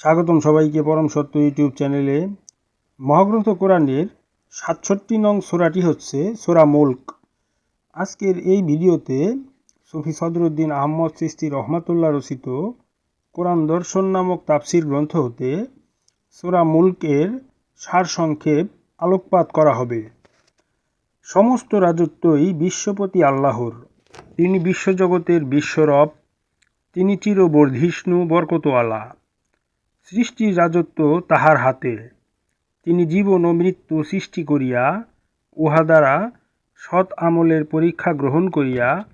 স্বাগতম সবাইকে পরম সত্য ইউটিউব চ্যানেলে। মহাগ্রন্থ কোরআনের সাতষট্টি নং সোরাটি হচ্ছে সোরা মুল্ক। আজকের এই ভিডিওতে সুফি সদরুদ্দিন আহমদ সৃষ্টি রহমাতুল্লাহ রচিত কোরআন দর্শন নামক তাফসির গ্রন্থ হতে সোরা মুল্কের সারসংক্ষেপ আলোকপাত করা হবে। সমস্ত রাজত্বই বিশ্বপতি আল্লাহর। তিনি বিশ্বজগতের বিশ্বরব, তিনি চিরবর্ধিষ্ণু বরকতওয়ালা। সৃষ্টির রাজত্ব তাহার হাতে। তিনি জীবন ও মৃত্যু সৃষ্টি করিয়া, উহা দ্বারা সৎ আমলের পরীক্ষা গ্রহণ করিয়া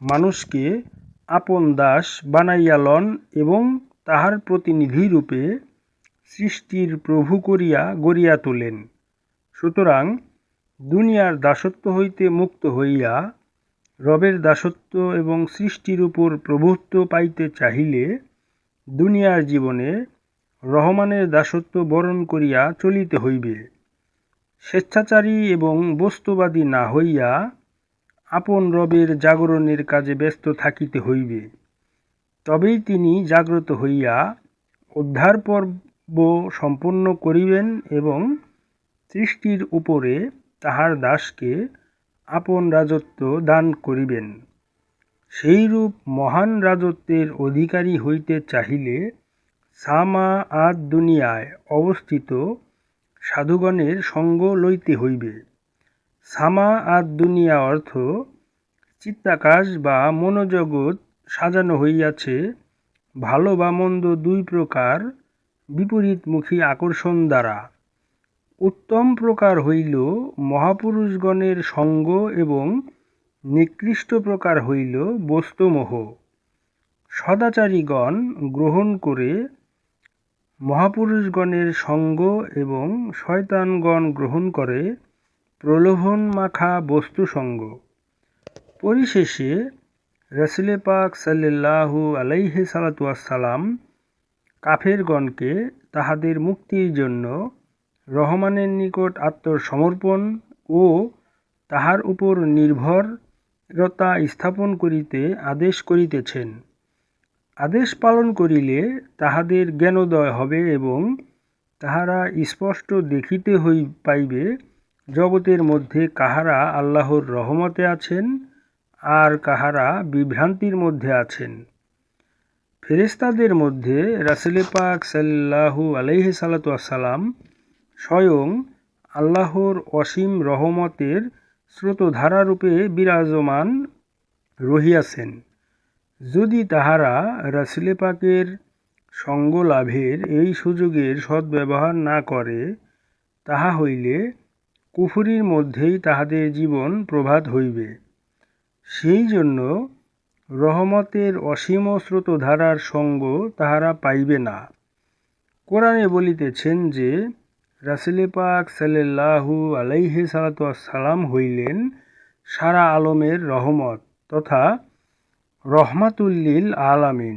মানুষকে আপন দাস বানাইয়া লন এবং তাহার প্রতিনিধি রূপে সৃষ্টির প্রভু করিয়া গড়িয়া তোলেন। সুতরাং দুনিয়ার দাসত্ব হইতে মুক্ত হইয়া রবের দাসত্ব এবং সৃষ্টির উপর প্রভুত্ব পাইতে চাহিলে দুনিয়ার জীবনে রহমানের দাসত্ব বরণ করিয়া চলিতে হইবে। স্বেচ্ছাচারী এবং বস্তুবাদী না হইয়া আপন রবের জাগরণের কাজে ব্যস্ত থাকিতে হইবে। তবেই তিনি জাগ্রত হইয়া উদ্ধার পর্ব সম্পন্ন করিবেন এবং সৃষ্টির উপরে তাহার দাসকে আপন রাজত্ব দান করিবেন। সেইরূপ মহান রাজত্বের অধিকারী হইতে চাহিলে সামা আদ দুনিয়ায় অবস্থিত সাধুগণের সঙ্গ লইতে হইবে। সামা আদ দুনিয়া অর্থ চিত্তাকাশ বা মনোজগৎ সাজানো হইয়াছে, ভালো বা মন্দ দুই প্রকার বিপরীতমুখী আকর্ষণ দ্বারা। উত্তম প্রকার হইল মহাপুরুষগণের সঙ্গ এবং নিকৃষ্ট প্রকার হইল বস্তুমোহ। সদাচারীগণ গ্রহণ করে মহাপুরুষগণের সঙ্গ এবং শয়তানগণ গ্রহণ করে প্রলোভন মাখা বস্তুসঙ্গ পরিশেষে রসুলে পাক সাল্লাহু আলাইহে সালাতাম কাফেরগণকে তাহাদের মুক্তির জন্য রহমানের নিকট আত্মসমর্পণ ও তাহার উপর নির্ভরতা স্থাপন করিতে আদেশ করিতেছেন। আদেশ পালন করিলে তাহাদের জ্ঞানোদয় হবে এবং তাহারা স্পষ্ট দেখিতে হই পাইবে, জগতের মধ্যে কাহারা আল্লাহর রহমতে আছেন আর কাহারা বিভ্রান্তির মধ্যে আছেন। ফেরেস্তাদের মধ্যে রাসেলে পাক সাল্লাহু আলাইহি সালাতাম স্বয়ং আল্লাহর অসীম রহমতের স্রোতধারারূপে বিরাজমান রহিয়াছেন। যদি তাহারা রাসুলে পাকের সঙ্গ লাভের এই সুযোগের সদ্ব্যবহার না করে, তাহা হইলে কুফুরির মধ্যেই তাহাদের জীবন প্রভাত হইবে। সেই জন্য রহমতের অসীম স্রোতধারার সঙ্গ তাহারা পাইবে না। কোরআনে বলিতেছেন যে, রাসুলে পাক সাল্লাহু আলাইহে সালাতাম হইলেন সারা আলমের রহমত তথা রহমাতুল্লিল আলামিন।